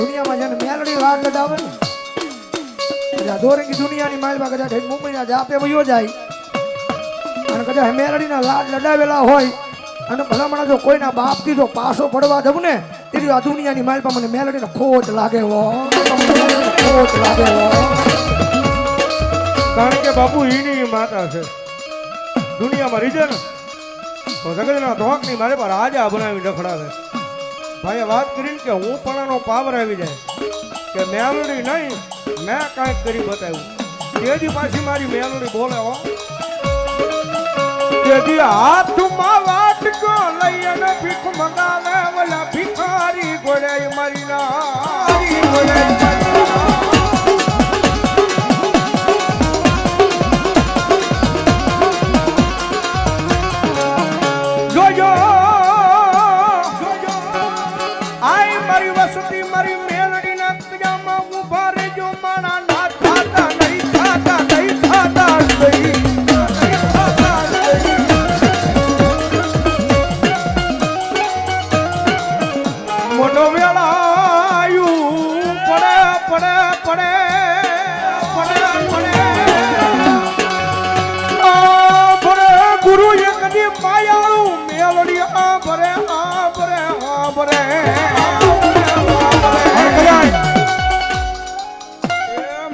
દુનિયામાં જેને મેલડી લાડ લડાવે ને. દોરંગી દુનિયાની માલમાં કદાચ મુંબઈના જાપે વયો જાય. અને કદાચ મેલડીના લાડ લડાવેલા હોય. અને ભલામણા જો કોઈના બાપથી જો પાસો પડવા દઉં ને તેથી આ દુનિયાની માલમાં મને મેલડીને ખોટ લાગે હો. ખોટ લાગે કારણ કે બાપુ, ઈની માતા છે. દુનિયામાં રીજે ને. તો જગતના ધોકની મારે પર રાજા બનાવી ડખડાવે. ભાઈએ વાત કરીને કે હું પણાનો પાવર આવી જાય. કે મેલડી નહીં, મેં કાંઈક કરી બતાવ્યું. તેજી પાછી મારી મેલડી બોલે હો. તેજી હાથમાં વાટકો લઈ અને ભીખ મંગાવે ઓલા ભિખારી ગોળાઈ મારી ના ગોળાઈ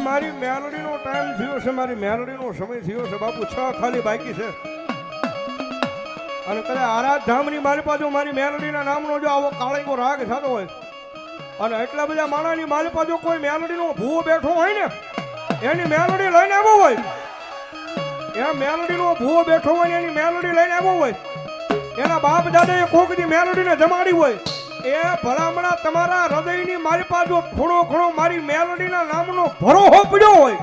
મારી મેલોડીનો ટાઈમ થયો છે, મારી મેલડીનો સમય થયો છે, બાપુ, છ ખાલી બાકી છે. અને કદાચ આરાધધામની મારી પાછું મારી મેલડીના નામનો જો આવો કાળીકો રાગ થતો હોય, અને એટલા બધા માણાની મારી પાછું કોઈ મેલડીનો ભૂવો બેઠો હોય ને, એની મેલડી લઈને આવ્યો હોય. એ મેલોડીનો ભૂવો બેઠો હોય એની મેલોડી લઈને આવ્યો હોય. એના બાપ દાદાએ કોકની મેલોડીને જમાડી હોય. એ ભલામણા તમારા હૃદયની મારી પાસે જો થોડો ઘણો મારી મેલોડીના નામનો ભરોહો પડ્યો હોય.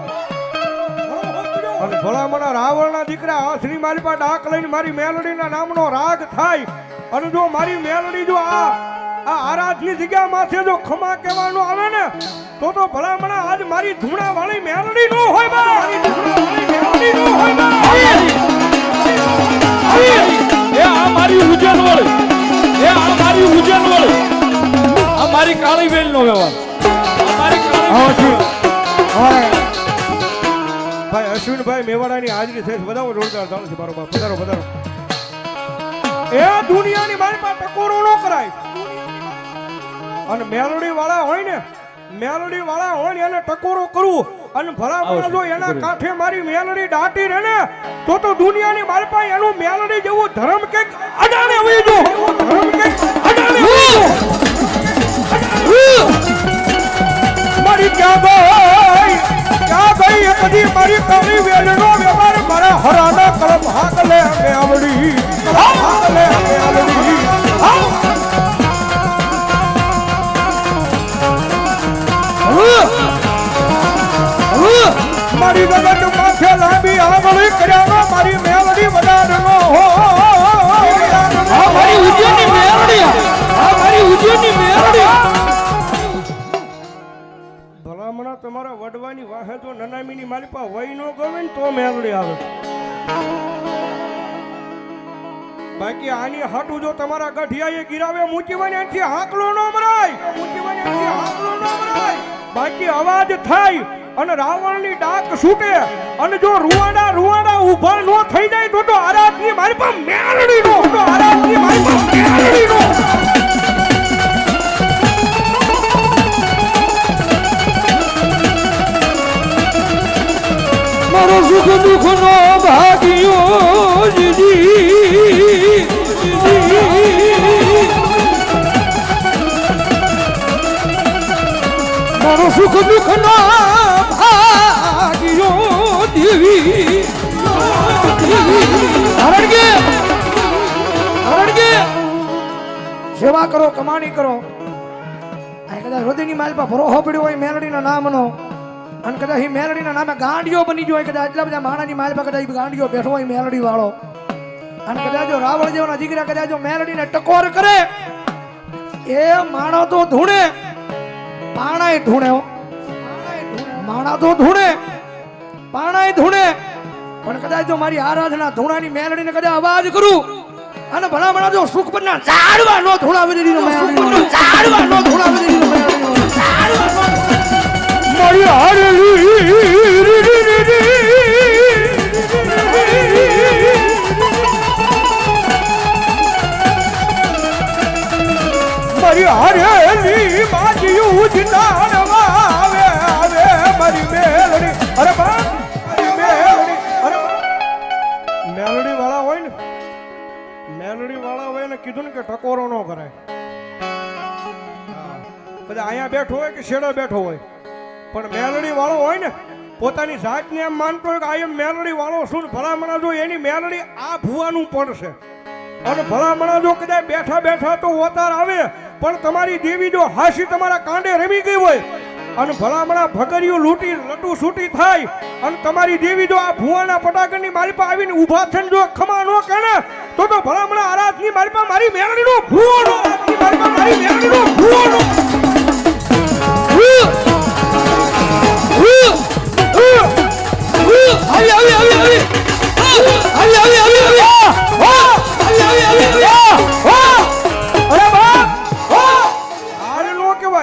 અને ભલામણા રાવણના દીકરા શ્રી મારી પાસે ડાક લઈને મારી મેલોડીના નામનો રાગ થાય. અને જો મારી મેલોડી જો આ આ આરાધની જગ્યા માથે જો ખમા કહેવાનું આવે ને, તો તો ભલામણા આજ મારી ધૂણા વાળી મેલોડી નો હોય મારી ધૂણા વાળી મેલોડી નો આ મારી કાળી બેન નો વ્યવહાર કાળી. ભાઈ અશ્વિનભાઈ મેવાડાની હાજરી થઈ છે. જોરદાર ચાલુ છે મારો બાપ. વધારો પધારો એ દુનિયાની પાસે ટકોરો ન કરાય. અને મેલોડી વાળા હોય ને મેલોડી વાળા હોય ને એને ટકોરો કરવું. અને ભલામણા જો એના કાંઠે મારી મેલડી દાટી રહે ને તો તો દુનિયાની પાસે એનું મેલડી જેવું ધર્મ કે અડાણે હોય જો. ધર્મ કંઈક મારી વેલનો વ્યવહાર, મારા હરાના આવડી. હાક અમે આવડી. મારી વગર માથે લાંબી આંગળી કર્યામાં મારી મેલડી વધારનો હો આ મારી ઉજ્જૈનની મેરડી મારી ઉજ્જૈનની મેરડી ભલામણા તમારા વડવાની વાહે જો નનામીની મારી પાસે નો ગમે ને તો મેલડી આવે. બાકી આની હાટું જો તમારા ગઢિયાએ ગિરાવે મૂકીવાની એથી હાકલો નો મરાય. મૂકીવાની એથી હાકલો નો મરાય. બાકી અવાજ થાય અને રાવણની ડાક છૂટે અને જો રૂવાડા રૂવાડા ઊભા નો થઈ જાય તો તો આરાધની મારી પાસે મેળવી નો તો આરાધની મારી પાસે મેલડી નો મારો સુખ દુઃખ નો ભાગ્યો જીજી. મારો સુખ દુઃખ નો ભાગ્યો દેવી. સેવા કરો, કમાણી કરો. કદાચ હૃદયની માલ પર ભરોહો પડ્યો હોય, મેલડીના નામનો. અને કદાચ મેલડીના નામે ગાંડિયો બની ગયો હોય કદાચ એટલા બધા માણાની માલ પર કદાચ ગાંડિયો બેઠો હોય મેલડી વાળો અને કદાચ જો રાવણ જેવાના દીકરા કદાચ જો મેલડીને ટકોર કરે એ માણો તો ધૂણે. પાણાય ધૂણે માણા તો ધૂણે. પાણાય ધૂણે. પણ કદાચ જો મારી આરાધના ધૂણાની મેલડીને કદાચ અવાજ કરું અને ભલા ભલા જો સુખ પરના ઝાડવા નો ધૂણાવી દીધી ઝાડવા નો ધૂણાવી દીધી મારી કીધું ને કે ટકોરો ન કરાય બધા અહીંયા બેઠો હોય કે શેડો બેઠો હોય. પણ મેલડી વાળો હોય ને, પોતાની જાતને એમ માનતો હોય કે આ એમ મેલડી વાળો શું ભલામણા જો એની મેલડી આ ભુવાનું પડશે અને ભલામણા જો કદાચ બેઠા બેઠા તો ઓતાર આવે, પણ તમારી દેવી જો હાસી તમારા કાંડે રમી ગઈ હોય અને ભલામણા ભગરિયું લૂટી લટુ સૂટી થાય. અને તમારી દેવી જો આ ભુવાના પટાકરની મારી પાસે આવીને ઊભા થઈને જો ખમા ન કરે, તો તો ભલામણા આરાધની મારી પાસે મારી મેલડીનો ભૂવો મારી પાસે મારી મેલડીનો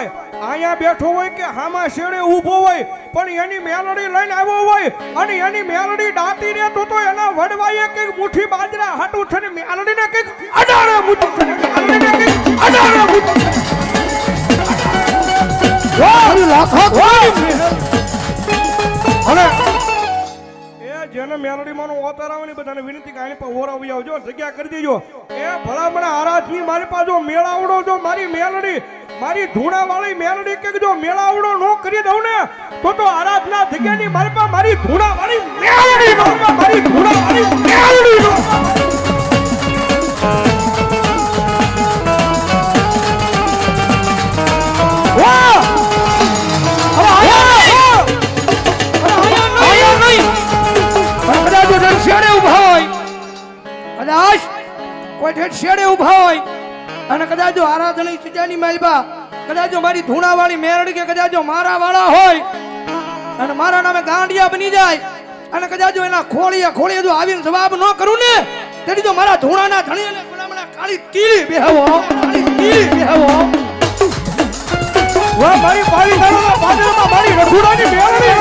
નો કહેવાય અહીંયા બેઠો હોય કે હામાં શેડે ઊભો હોય પણ એની મેલડી લઈને આવ્યો હોય અને એની મેલડી દાટી રે તો તો એના વડવાઈએ કે મુઠ્ઠી બાજરા હાટું છે ને મેલડીને કે અડારે મૂઠું છે ને મેલડીને કંઈક અડાડે મૂઠું છે. અને એ જેને મેલડીમાંનો ઓતાર આવે ને બધાને વિનંતી કે આની પર ઓરાવી આવજો જગ્યા કરી દેજો એ ભલામણા આરાધની મારી પાસે મેળાવડો જો મારી મેલડી મારી ધૂણા વાળી મેલડી કે જો મેળાવડો નો કરી દઉં ને તો તો આરાધના જગ્યાની મારી પાસે મારી ધૂણા વાળી મેલડી મારી ધૂણા વાળી મેલડી કોઈ ઠેઠ શેડે ઊભા હોય અને કદાચ જો આરાધણી સીજાની માલબા કદાચ જો મારી ધૂણાવાળી મેરડી કે કદાચ જો મારા વાળા હોય અને મારા નામે ગાંડિયા બની જાય અને કદાચ જો એના ખોળિયા ખોળિયા જો આવીને જવાબ ન કરું ને તેથી જો મારા ધૂણાના ધણી અને ગુલામના કાળી તીલી બેહવો કાળી તીલી બેહવો. વાહ મારી પાવી દાડાના પાદરમાં મારી રઘુડાની મેરડી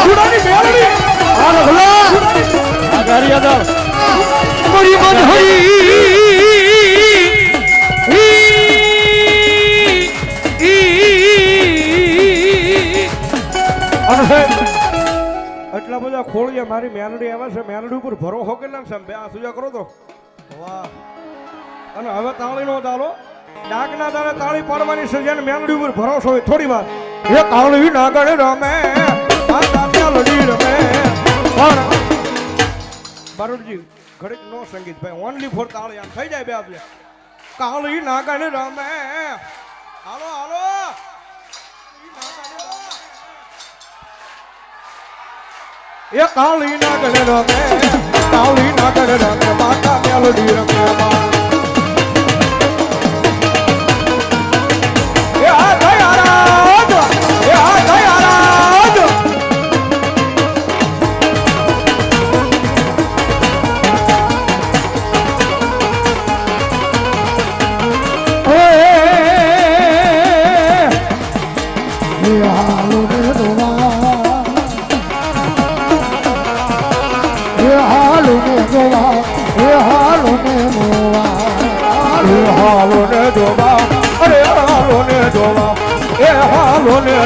રઘુડાની મેલડી આ ગારિયાદાર મારી અને એટલા બધા મારી મેનડી આવે છે મેનડી ઉપર ભરો હો કેટલા છે? બે આ સુજા કરો તો. વાહ. અને હવે તાળી નો તાળો ડાકના દાડે તાળી પાડવાની છે જેને મેનડી ઉપર ભરોસો હોય થોડી વાર. એ તાળી નાગણ રમે આ તાત્યા લડી રમે. બારોટજી ઘડીક નો સંગીત ભાઈ ઓનલી ફોર તાળી આમ થઈ જાય બે આપણે કાળી નાગણ રમે. હાલો હાલો. એ કાળી નાગણ રમે કાળી નાગણ રમે માતા મેલડી રમે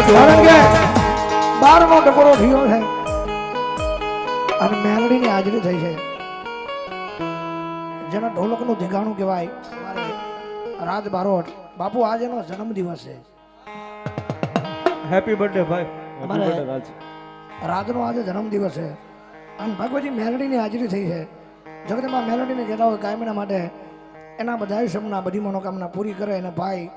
કારણ કે જોવા ટકોરો થયો છે. અને મેલડીની હાજરી થઈ છે. જેને ઢોલકનું ધીગાણું કહેવાય. રાજ બારોટ બાપુ આજે એનો જન્મદિવસ છે. હેપી બર્થડે ભાઈ. રાજનો આજે જન્મદિવસ છે. અને ભગવતી મેલડીની હાજરી થઈ છે. જગતમાં મેલડીને કહેતા હોય કાયમીના માટે એના બધા સપના બધી મનોકામના પૂરી કરે અને ભાઈ